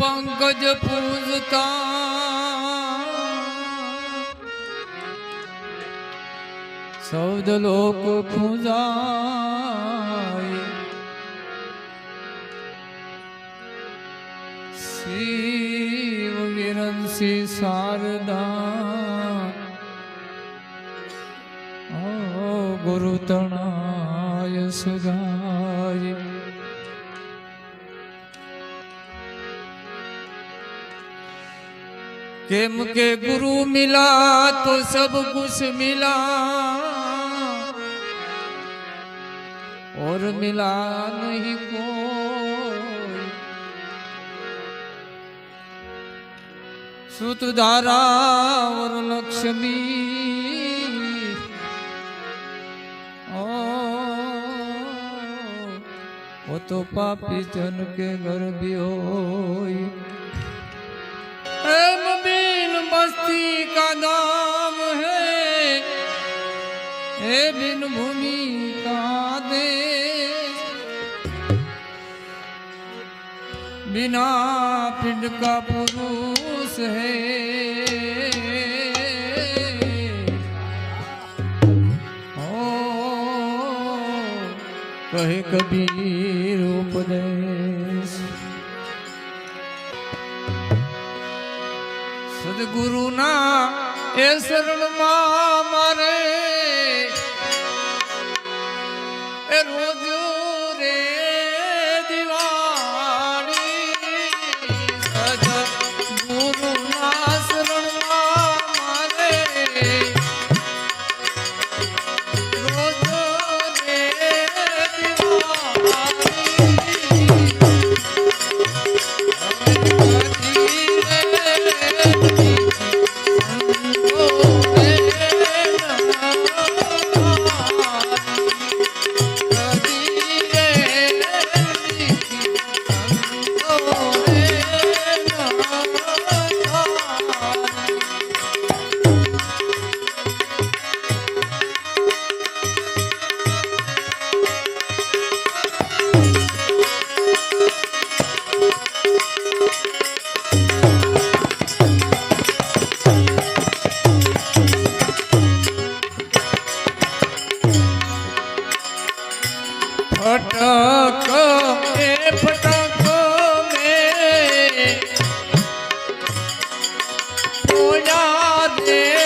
પંકજ પૂજતા. સૌદ લોક પૂજાય. શિવ વિરંસી શારદા. ઓ ગુરુ તણાય केम के गुरु मिला तो सब कुछ मिला। और मिला नहीं को सुतधारा और लक्ष्मी। ओ, वो तो पापी जन के घर भी हो बस्ती का नाम है हे बिन भूमि का देश बिना पिंड का पुरुष है ओ कहे कबीर સદગુરુના એ શરણમાં મારે Cadê?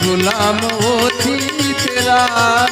ગુલામ ઓથી પેલા